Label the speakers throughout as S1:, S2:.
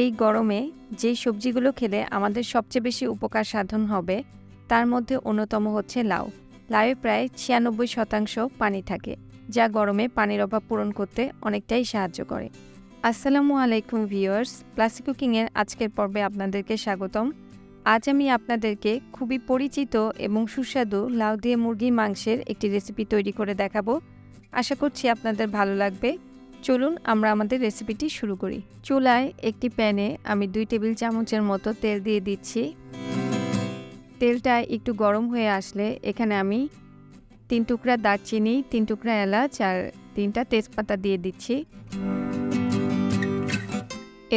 S1: এই গরমে যেই সবজিগুলো খেলে আমাদের সবচেয়ে বেশি উপকার সাধন হবে, তার মধ্যে অন্যতম হচ্ছে লাউ। লাউয়ে প্রায় ছিয়ানব্বই শতাংশ পানি থাকে, যা গরমে পানির অভাব পূরণ করতে অনেকটাই সাহায্য করে। আসসালামু আলাইকুম ভিউয়ার্স ক্লাসি কুকিংয়ের আজকের পর্বে আপনাদেরকে স্বাগতম। আজ আমি আপনাদেরকে খুবই পরিচিত এবং সুস্বাদু লাউ দিয়ে মুরগির মাংসের একটি রেসিপি তৈরি করে দেখাবো। আশা করছি আপনাদের ভালো লাগবে। চলুন আমরা আমাদের রেসিপিটি শুরু করি। চুলায় একটি প্যানে আমি দুই টেবিল চামচের মতো তেল দিয়ে দিচ্ছি। তেলটা একটু গরম হয়ে আসলে এখানে আমি তিন টুকরা দারচিনি, তিন টুকরা এলাচ আর তিনটা তেজপাতা দিয়ে দিচ্ছি।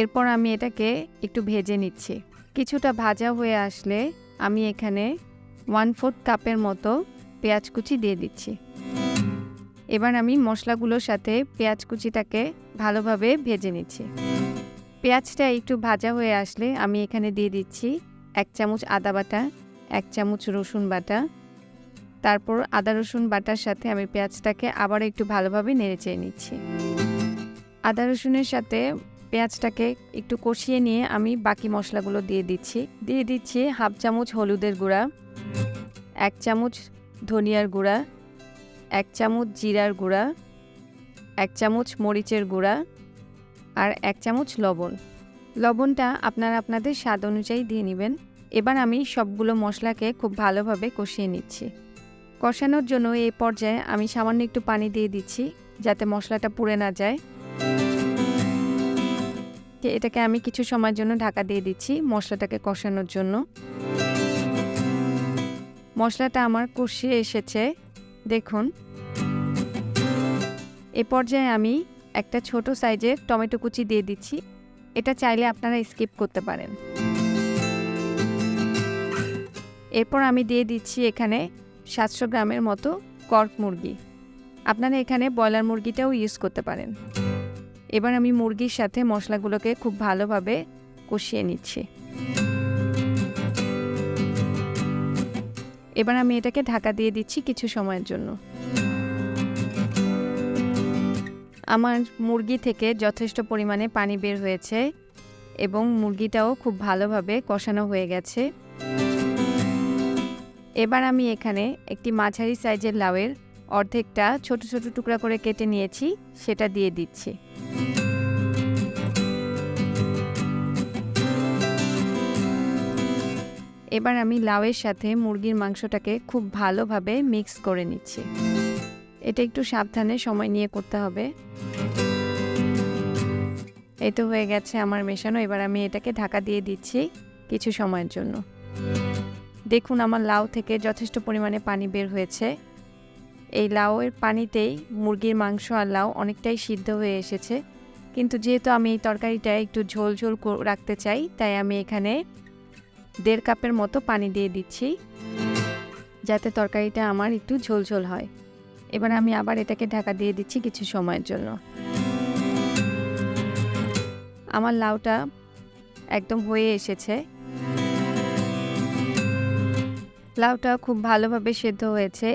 S1: এরপর আমি এটাকে একটু ভেজে নিচ্ছি। কিছুটা ভাজা হয়ে আসলে আমি এখানে ওয়ান ফোর্থ কাপের মতো পেঁয়াজ কুচি দিয়ে দিচ্ছি। এবার আমি মশলাগুলোর সাথে পেঁয়াজ কুচিটাকে ভালোভাবে ভেজে নিচ্ছি। পেঁয়াজটা একটু ভাজা হয়ে আসলে আমি এখানে দিয়ে দিচ্ছি এক চামচ আদা বাটা, এক চামচ রসুন বাটা। তারপর আদা রসুন বাটার সাথে আমি পেঁয়াজটাকে আবার একটু ভালোভাবে নেড়ে চেয়ে নিচ্ছি। আদা রসুনের সাথে পেঁয়াজটাকে একটু কষিয়ে নিয়ে আমি বাকি মশলাগুলো দিয়ে দিচ্ছি। দিয়ে দিচ্ছি হাফ চামচ হলুদের গুঁড়া, এক চামচ ধনিয়ার গুঁড়া এক চামচ জিরার গুঁড়া, এক চামচ মরিচের গুঁড়া আর এক চামচ লবণ। লবণটা আপনারা আপনাদের স্বাদ অনুযায়ী দিয়ে নেবেন। এবার আমি সবগুলো মশলাকে খুব ভালোভাবে কষিয়ে নিচ্ছি। কষানোর জন্য এই পর্যায়ে আমি সামান্য একটু পানি দিয়ে দিচ্ছি যাতে মশলাটা পুড়ে না যায়। এটাকে আমি কিছু সময়ের জন্য ঢাকা দিয়ে দিচ্ছি মশলাটাকে কষানোর জন্য। মশলাটা আমার কষিয়ে এসেছে। দেখুন। এ পর্যায়ে আমি একটা ছোট সাইজের টমেটো কুচি দিয়ে দিচ্ছি। এটা চাইলে আপনারা স্কিপ করতে পারেন। এরপর আমি দিয়ে দিচ্ছি এখানে সাতশো গ্রামের মতো কর্ক মুরগি। আপনারা এখানে ব্রয়লার মুরগিটাও ইউজ করতে পারেন। এবার আমি মুরগির সাথে মশলাগুলোকে খুব ভালোভাবে কষিয়ে নিচ্ছি। এবার আমি এটাকে ঢাকা দিয়ে দিচ্ছি কিছু সময়ের জন্য। আমার মুরগি থেকে যথেষ্ট পরিমাণে পানি বের হয়েছে এবং মুরগিটাও খুব ভালোভাবে কষানো হয়ে গেছে। এবার আমি এখানে একটি মাঝারি সাইজের লাউয়ের অর্ধেকটা ছোট ছোট টুকরা করে কেটে নিয়েছি, সেটা দিয়ে দিচ্ছি। এবার আমি লাউয়ের সাথে মুরগির মাংসটাকে খুব ভালোভাবে মিক্স করে নিচ্ছি। এটা একটু সাবধানে সময় নিয়ে করতে হবে। এই তো হয়ে গেছে আমার মেশানো, এবার আমি এটাকে ঢাকা দিয়ে দিচ্ছি কিছু সময়ের জন্য। দেখুন আমার লাউ থেকে যথেষ্ট পরিমাণে পানি বের হয়েছে। এই লাউয়ের পানিতেই মুরগির মাংস আর লাউ অনেকটাই সিদ্ধ হয়ে এসেছে। কিন্তু যেহেতু আমি এই তরকারিটা একটু ঝোল ঝোল রাখতে চাই, তাই আমি এখানে দেড় কাপের মতো পানি দিয়ে দিচ্ছি, যাতে তরকারিটা আমার একটু ঝোল ঝোল হয়। এবার আমি আবার এটাকে ঢাকা দিয়ে দিচ্ছি কিছু সময়ের জন্য। আমার লাউটা একদম হয়ে এসেছে। লাউটা খুব ভালোভাবে সেদ্ধ হয়েছে।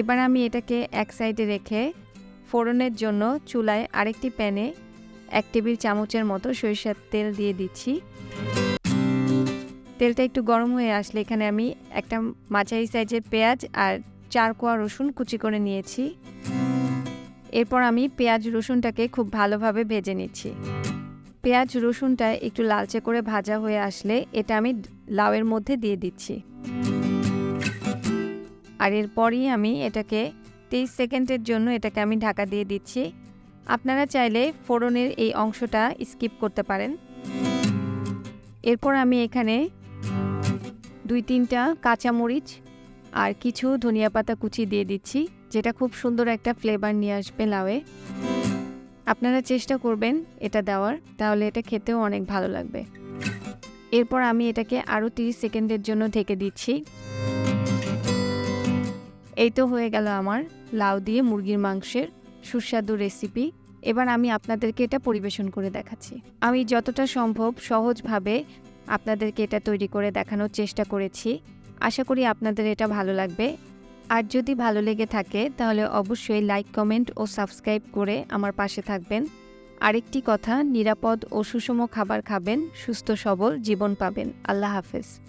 S1: এবার আমি এটাকে এক সাইডে রেখে ফোড়নের জন্য চুলায় আরেকটি প্যানে এক টেবিল চামচের মতো সরিষার তেল দিয়ে দিচ্ছি। তেলটা একটু গরম হয়ে আসলে এখানে আমি একটা মাঝারি সাইজের পেঁয়াজ আর চার কোয়া রসুন কুচি করে নিয়েছি। এরপর আমি পেঁয়াজ রসুনটাকে খুব ভালোভাবে ভেজে নিচ্ছি। পেঁয়াজ রসুনটা একটু লালচে করে ভাজা হয়ে আসলে এটা আমি লাউয়ের মধ্যে দিয়ে দিচ্ছি। আর এরপরই আমি এটাকে তেইশ সেকেন্ডের জন্য এটাকে আমি ঢাকা দিয়ে দিচ্ছি। আপনারা চাইলে ফোড়নের এই অংশটা স্কিপ করতে পারেন। এরপর আমি এখানে দুই তিনটা কাঁচামরিচ আর কিছু ধনিয়া পাতা কুচি দিয়ে দিচ্ছি, যেটা খুব সুন্দর একটা ফ্লেভার নিয়ে আসবে লাউয়ে। আপনারা চেষ্টা করবেন এটা দেওয়ার, তাহলে এটা খেতেও অনেক ভালো লাগবে। এরপর আমি এটাকে আরও তিরিশ সেকেন্ডের জন্য ঢেকে দিচ্ছি। এই তো হয়ে গেল আমার লাউ দিয়ে মুরগির মাংসের সুস্বাদু রেসিপি এবার আমি আপনাদেরকে এটা পরিবেশন করে দেখাচ্ছি। আমি যতটা সম্ভব সহজভাবে আপনাদেরকে এটা তৈরি করে দেখানোর চেষ্টা করেছি। আশা করি আপনাদের এটা ভালো লাগবে। আর যদি ভালো লেগে থাকে, তাহলে অবশ্যই লাইক কমেন্ট ও সাবস্ক্রাইব করে আমার পাশে থাকবেন। আরেকটি কথা, নিরাপদ ও সুষম খাবার খাবেন, সুস্থ সবল জীবন পাবেন। আল্লাহ হাফেজ।